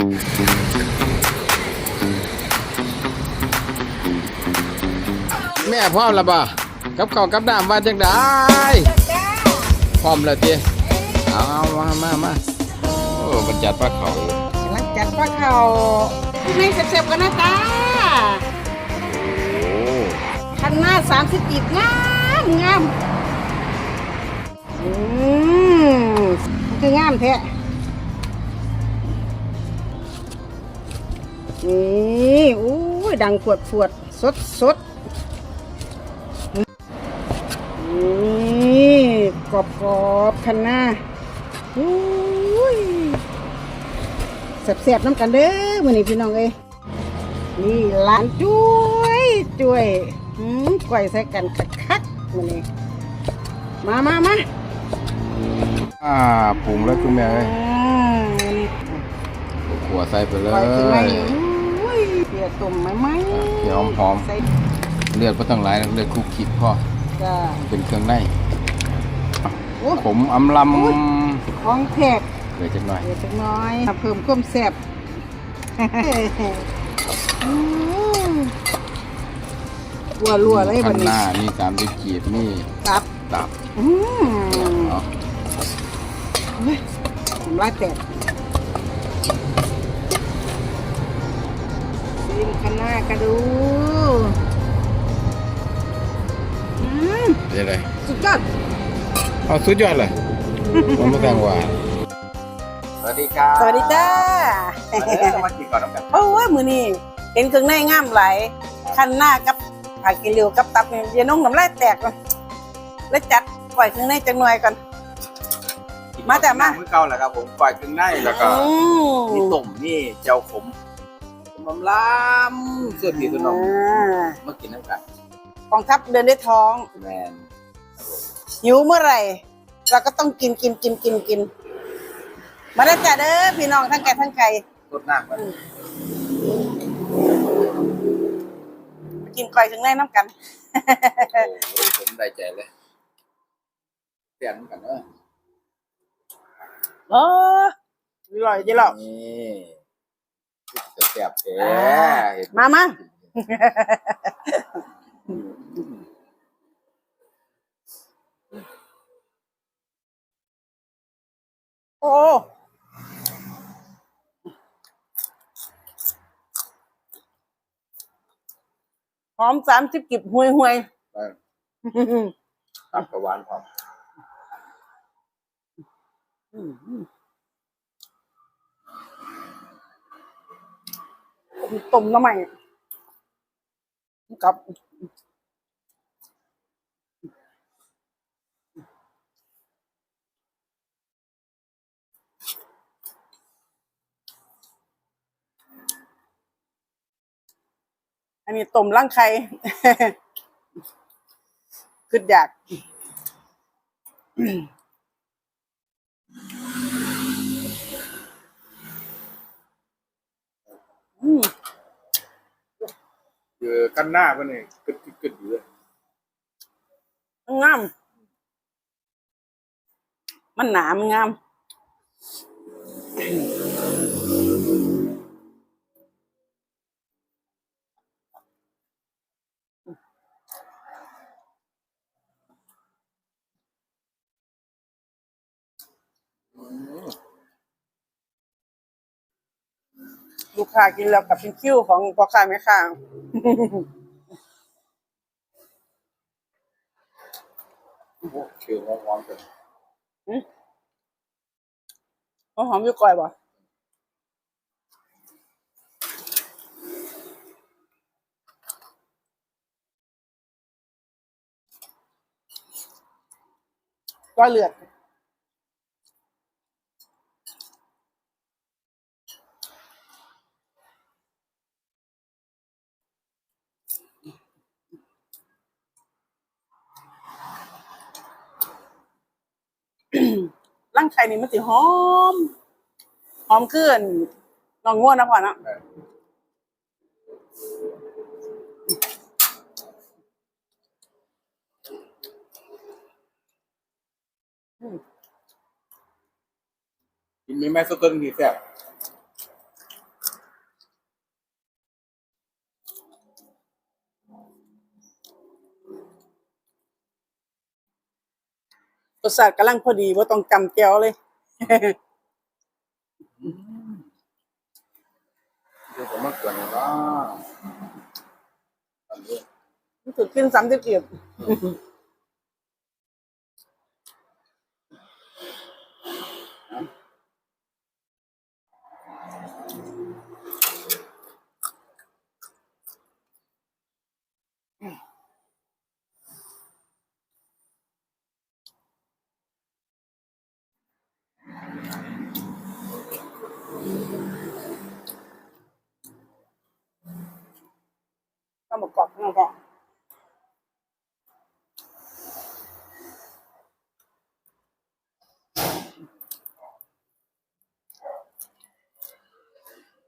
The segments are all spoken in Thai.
แม่พร้อมแล้วบ่กับข้าวกับน้ำมาจังได้พร้อมแล้วจีเอามามามาโอ้บรรจัดปลาเขาอยู่หลังจากว่าเขาให้เสร็จๆกันนะจ้าโอ้คันหน้าสามสิบอีกงามงามอืมคืองามแท้ นี่อู้ยดังปวดปวดสดสดนี่กรอบกรอบๆคันหน้าอู้ยแซ่บๆน้ำกันเด้อมื้อนี้พี่น้องเอ้ยนี่ร้านจุ้ยจุ้ยหืมก้อยใส่กันคักๆมื้อนี้มามามาอ่าปรุงแล้วคุณแม่เอ้ยอ่ามื้อนี้ขัวใส่ไปเลก้อย ยขึ้นมาอุ้ยเปียต้มไหมไหมเดี๋ยวหอมๆ ใส่เลือดก็ต้องหลายนะเลือดคุกคิดพ่อจ้าเป็นเครื่องในโอ้ขมอำลของแทบำเหลือจักหน่อยเดี๋ยวจักหน้อยเพิ่มความแซ่บอืมรัวๆเลยบัข้าดงหนี้น้านี่สามสิบกีบนี่ตับตับอืมเนาะเฮ้ยผมลายแตก ซิมคณะกระดูอืมเดี๋ยวเลยสุดยอดเอาสุดยอดเลยมันไม่แตงหวานสวัสดีครับสวัสดีจ้าสวัสดีก่อนนะครับโอ้ยมือนี่เห็นเครื่องในงามไหลายคันหน้ากับผักกินเร็วกับตับเนี่ยเดี๋ยน้องน้ำลายแตกเลยแล้วจัดปล่อยเครื่องในจังหน่อยก่อน มาแต่มา เมื่อเก่าแหละครับผมปล่อยเครื่องในแล้วก็อืมีมต้มนี่เจ้าขม ขมลำเสื้อผีตัวน้องอ่ามากินน้ำกันกองทัพเดินด้วยท้องแมนหิวเมื่อไหร่ เราก็ต้องกินกินกินกินกิน มาได้อจ้าเด้อพี่น้องทั้งไก่ทั้งไก่รดน้ำกันมากินก่อยถึงได้น้ำกันโอ้โหผมได้ใจเลยเปลี่ยนกันเนอะเอออร่อยจีหรอกนี่ แซ่บๆแท้มามาโอ้หอมสามสิบกิบห่วยห่วยไปตับกระหวานพร้อม ต้มน้ำใหม่กับอันนี้ต้มร่างไข่คืออยากอืม คือกันหน้าก็นี่กึดกึดกึดอยู่เลยงาม มันหนามนงาม ลูกค้ากินแล้วกับเป็นคิ้วของพ่อค้าแม่ค้าโอ้โหเชื่อร้อนๆกันเอาหอมอยู่ก่อยบ่ก้อยเลือด ร่างไข่นี่มันสิหอม หอมขึ้นลองง่วนนะพ่อนะกินมีแม่สเกิลนี่แซ่บ สชาติกำลังพอดีว่าต้องจำแก้วเลยเดี๋ยวผมมาเกินแล้วก็อันนี้รู้สึกกินซ้ำที่เกียบ ก็ มากรอบข้างนอกก่อ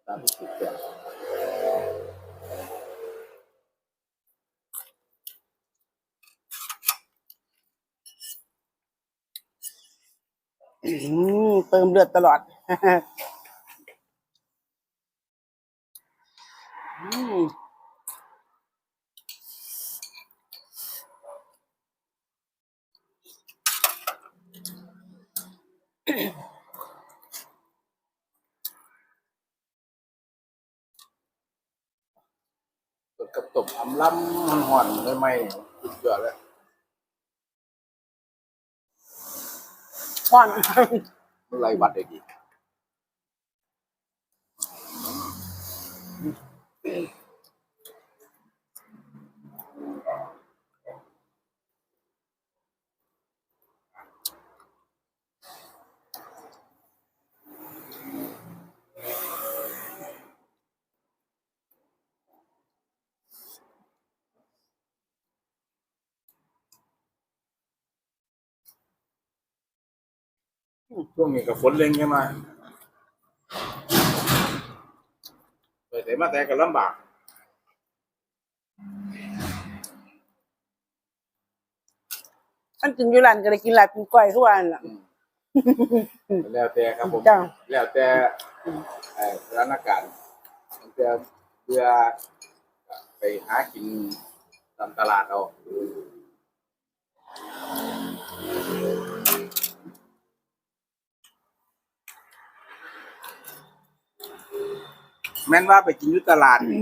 นตามที่สุดแก่อืมเติมเลือดตลอด กับตบอำล้ำมันห่อนเลยไหมสุดยอดแล้วห่อนมันไรวัดได้ดี ช่วงนี้กับฝนเล็งใช่ไหมไปแต่มาแต่ก็ลำบากอันกินอยู่ร้านก็ได้กินหลายกินก้อยทุกวันล่ะ แล้วแต่ครับผม จ้ะ แล้วแต่เอ่อสถานการณ์ตั้งแต่เพื่อไปหากินตามตลาดเอา แม้นว่าไปกินอยุตลาดนี่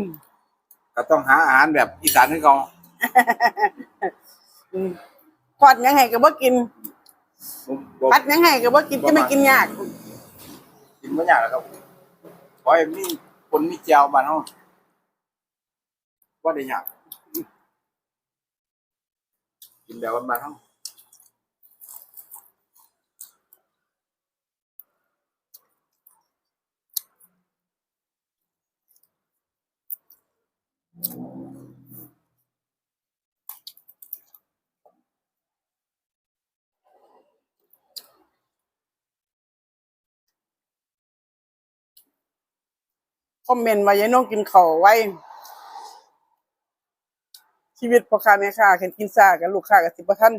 ก็ต้องหาอาหารแบบอีสานให้เขาทอดยังไงก็บ่กินผมบอกพัดยังไงก็บ่กินจะไม่กินยาก กินไม่ยากแล้วครับเพราะมีคนมีเจียวบ้านเขาว่าได้ยากกินแบบบ้านๆเขา คอมเมนต์ว่ายายน้องกินข้าวไว้ ชีวิตพ่อค้าแม่ค้าเห็นกินซากับลูกค้ากับสิบท่าน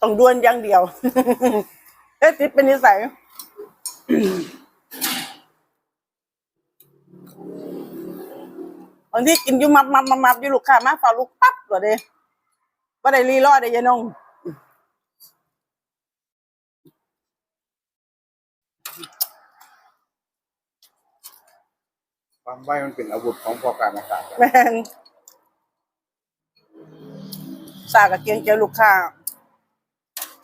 ต้องด้วนอย่างเดียวเอ๊ะติดเป็นนิสัย บางทีกินอยู่มับมับมับมับอยู่ลูกค้ามาฝ่าลูกปั๊บเหรอเด้ว่าได้รีรอดได้ยายน้องความไว้มันเป็นอาวุธของพ่อการอากาศแม่นสากับเกียงเจอลูกค้า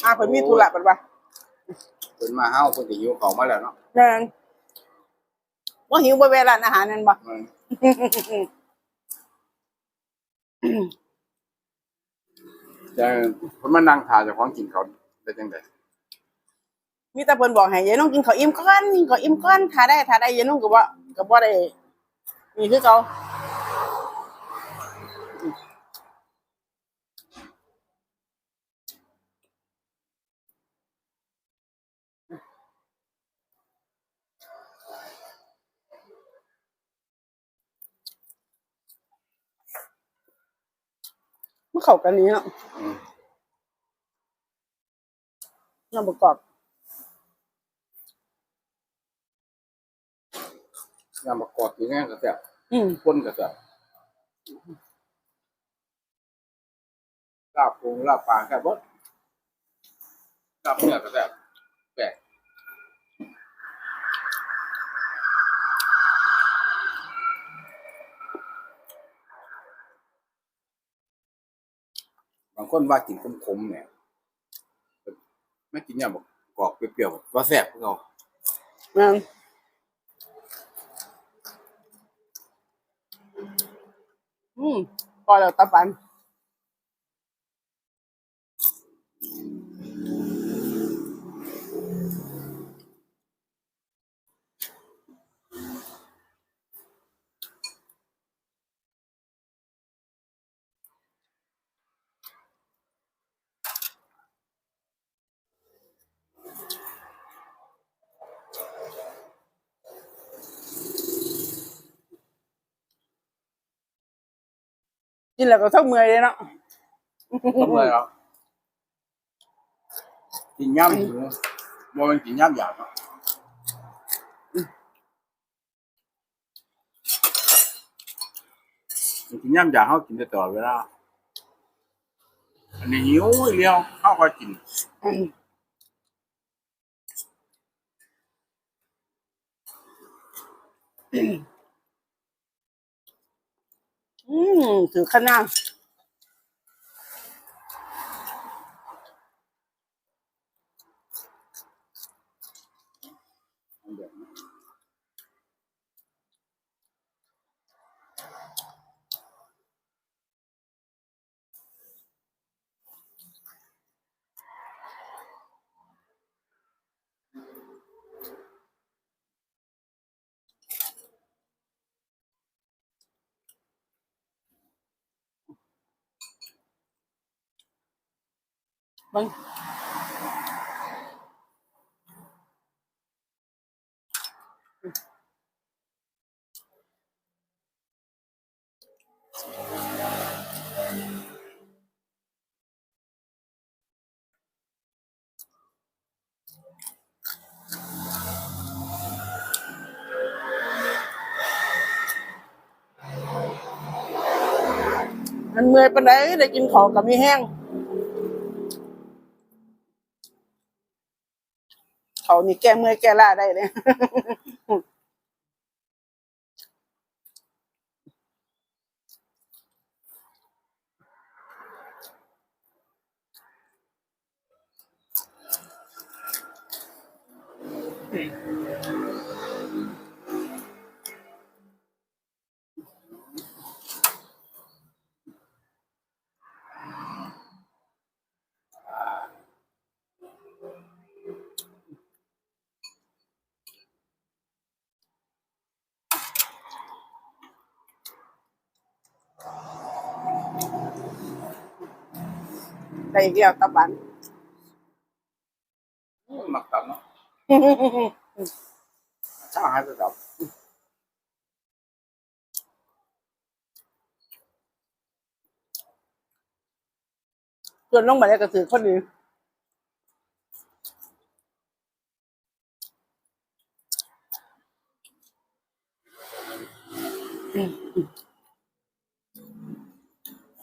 อาเพิ่นมีธุระบัดว่าเป็นมาเฮ้าคนที่หิวของมาแล้วเนาะแม่นว่าหิวบ่แวะร้านอาหารนั่นบ่มัน แต่คนมานั่งทานเจะของกินเขาได้จังไดมีแต่เพิ่นบอกให้ยายน้องกินข้าวอิ่มก่อนกินข้าวอิ่มก่อนถ้าได้ถ้าได้ยายน้องก็บ่ก็บ่ได้นี่คือเขา มันเข้ากันนี้เนาะอืมเราประกอบยำมะกอกกินง่ายก็แซ่บอืมคนก็แซ่บลาบปูลาบปลาแค่บดกับเนื้อก็แบบแปลกบางคนว่ากินขมๆเนี่ยไม่กินเนี่ยบอกกรอกเปรี้ยวๆว่าแซ่บเรานั่นอืมพอแล้วตาปัน กินแล้วก็เท่าเมื่อยเลยเนาะทำไมครับกินย่ำหิวบ่มันกินย่ำอยากเนาะมันกินย่ำอยากเขากินได้ตลอดเวลาอันนี้หิวเลี้ยวเขาก็กินอืม อืมถือขนาด มันมันเมื่อยปานใดได้กินของกับมีแห้ง เขานี่แก้เมื่อยแก้ล้าได้เลย ได้อีกแล้วตะบันหมักตับเนาะถ้าหายไปกับส่วนลงมาแล้วก็ถือคนอื่น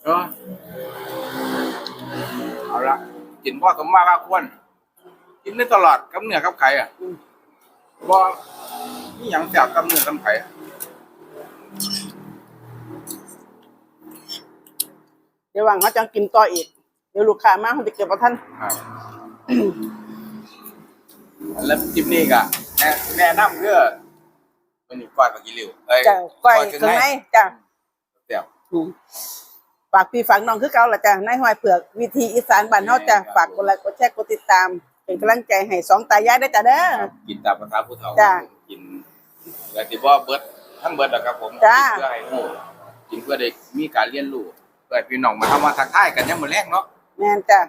เออ เอาละกินพ่อสมมาพาควรกินได้ตลอดกับเนื้อกับไข่อะบ่นี่ยังแสบกับเนื้อกับไข่อะเดี๋ยวหวังเขาจะกินต่ออีก เดี๋ยวลูกค้ามาเขาจะเก็บประท่านครับแล้วจิมนี่ก็แนะแนะนำเพื่อมันนี่ก้อยผักกีริ้วเอ้ยจ้ะก้อยเครื่องในจ้ะเดี๋ยวอืม ฝากพี่ฝากน้องคือเก่าละจ้ะนายหอยเผือกวิธีอีสานบ้านเฮาจ้ะฝากกดไลค์กดแชร์กดติดตาม เป็นกำลังใจให้สองตายายได้อจ้ะเด้อกินตามภาษาผู้เฒ่าจ้ะกินแต่ที่ว่าเบิดทั้งเบิดนะครับผมจ้ะกินเพื่อให้รู้กินเพื่อได้มีการเรียนรู้เพื่อให้พี่น้องมาทำมาทักทายกันยังมื้อแรกเนาะแม่นจ้ะ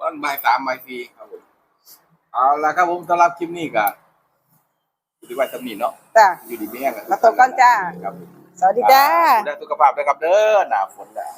วันบ่ายสามบ่ายสี่ครับผมเอาละครับผมสำหรับคลิปนี้ก็อยู่ที่ว่าสำนีเนาะจ้ะ อยู่ดีไม่แห้งกันมาตบกันจ้า ครับผมสวัสดีจ้า ดูแลสุขภาพด้วยครับเด้อหน้าฝนแล้ว